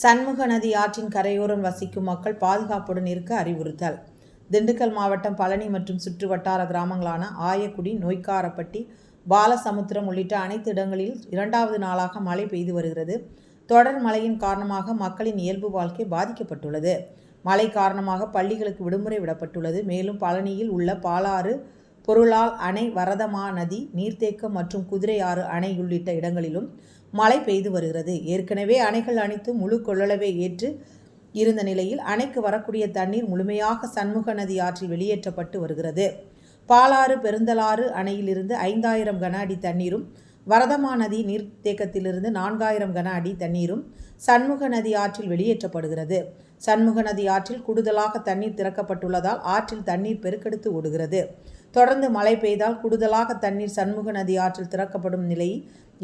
சண்முக நதி ஆற்றின் கரையோரம் வசிக்கும் மக்கள் பாதுகாப்புடன் இருக்க அறிவுறுத்தல். திண்டுக்கல் மாவட்டம் பழனி மற்றும் சுற்று வட்டார கிராமங்களான ஆயக்குடி நொய்க்காரப்பட்டி பாலசமுத்திரம் உள்ளிட்ட அனைத்து இடங்களில் இரண்டாவது நாளாக மழை பெய்து வருகிறது. தொடர் மழையின் காரணமாக மக்களின் இயல்பு வாழ்க்கை பாதிக்கப்பட்டுள்ளது. மழை காரணமாக பள்ளிகளுக்கு விடுமுறை விடப்பட்டுள்ளது. மேலும் பழனியில் உள்ள பாலாறு பொருளால் அணை வரதமா நதி நீர்த்தேக்கம் மற்றும் குதிரையாறு அணை உள்ளிட்ட இடங்களிலும் மழை பெய்து வருகிறது. ஏற்கனவே அணைகள் அனைத்தும் முழு கொள்ளளவை ஏற்று இருந்த நிலையில் அணைக்கு வரக்கூடிய தண்ணீர் முழுமையாக சண்முக நதி ஆற்றில் வெளியேற்றப்பட்டு வருகிறது. பாலாறு பெருந்தலாறு அணையிலிருந்து ஐந்தாயிரம் கன அடி தண்ணீரும் வரதமா நதி நீர்த்தேக்கத்திலிருந்து நான்காயிரம் கன அடி தண்ணீரும் சண்முக நதி ஆற்றில் வெளியேற்றப்படுகிறது. சண்முக நதி ஆற்றில் கூடுதலாக தண்ணீர் திறக்கப்பட்டுள்ளதால் ஆற்றில் தண்ணீர் பெருக்கெடுத்து ஓடுகிறது. தொடர்ந்து மழை பெய்தால் கூடுதலாக தண்ணீர் சண்முக நதி ஆற்றில் திறக்கப்படும் நிலை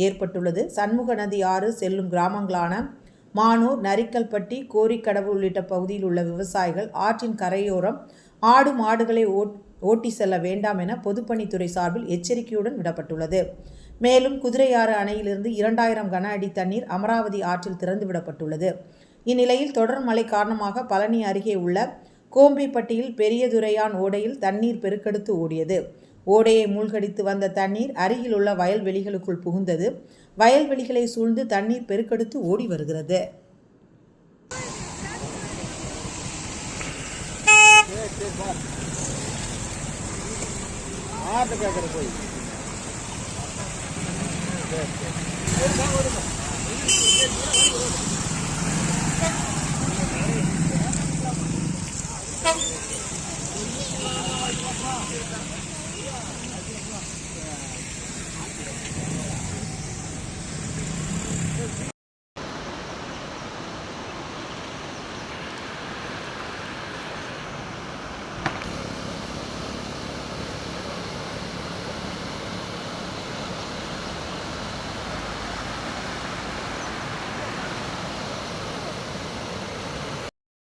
ஏற்பட்டுள்ளது. சண்முக நதி ஆறு செல்லும் கிராமங்களான மானூர் நரிக்கல்பட்டி கோரிக்கடவு உள்ளிட்ட பகுதியில் உள்ள விவசாயிகள் ஆற்றின் கரையோரம் ஆடு மாடுகளை ஓட் ஓட்டி செல்ல வேண்டாம் என பொதுப்பணித்துறை சார்பில் எச்சரிக்கையுடன் விடப்பட்டுள்ளது. மேலும் குதிரையாறு அணையிலிருந்து இரண்டாயிரம் கன அடி தண்ணீர் அமராவதி ஆற்றில் திறந்து விடப்பட்டுள்ளது. இந்நிலையில் தொடர் மழை காரணமாக பழனி அருகே உள்ள கோம்பிப்பட்டியில் பெரியதுரையான் ஓடையில் தண்ணீர் பெருக்கெடுத்து ஓடியது. ஓடையை மூழ்கடித்து வந்த தண்ணீர் அருகிலுள்ள வயல்வெளிகளுக்குள் புகுந்தது. வயல்வெளிகளை சூழ்ந்து தண்ணீர் பெருக்கெடுத்து ஓடி வருகிறது. ஆட்டு கேட்குற போய். சரி சரி.